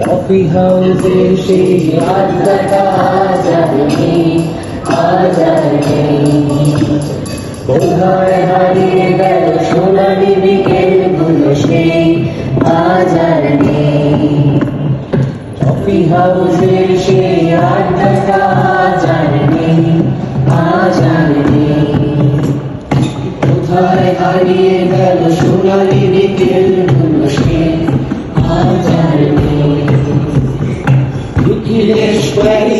Coffee হাউসে সেই আড্ডাটা আজ আর নেই আজ আর নেই কোথায় হারিয়ে গেল সোনালি সোনালি ধন সোনালি নিখিল ধনুষে আচার নিখিলেশ্বরী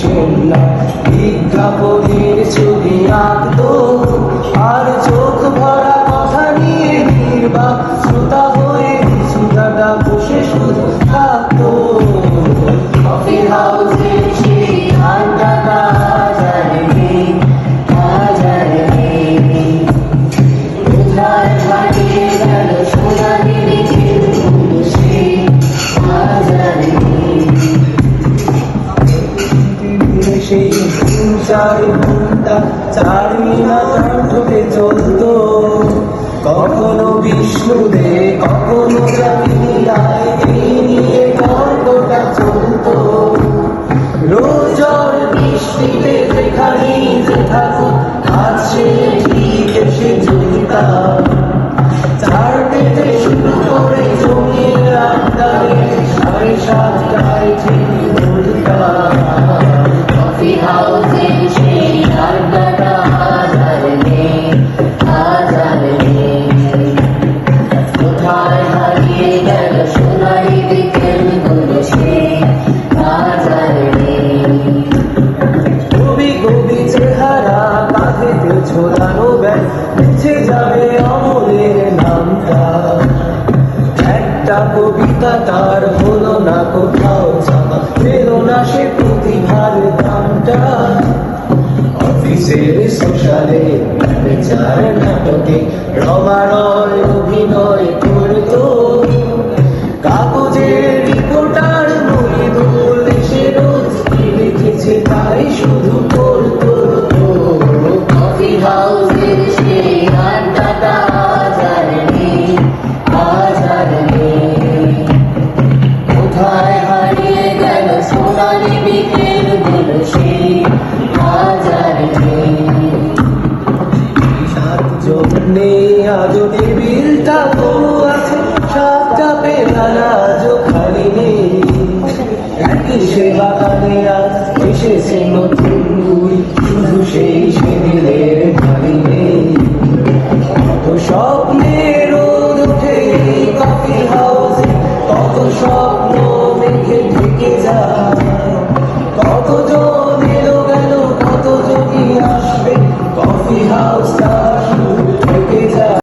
সোনা ভিক্ষা চার ঘণ্টা চার মিনার ঠোঁটে চলত। কখনো বিষ্ণু দে কখনো নিয়ে গল্পটা চলত। রোজর বৃষ্টিতে যেখানেই যে থাকুক আজ ঠিক এসে জড়িতাম চার শুরু করে জমিয়ে রাখতাম সাড়ে সাতটায় ঠিক ঘণ্টা অফিসের সোশ্যালে বিচার নাটকে রবারয় অভিনয় দিলটা তবু আছে সব চাপে নানা জোখারি নেই। একই সে বাগানে আজ এসেছে নতুন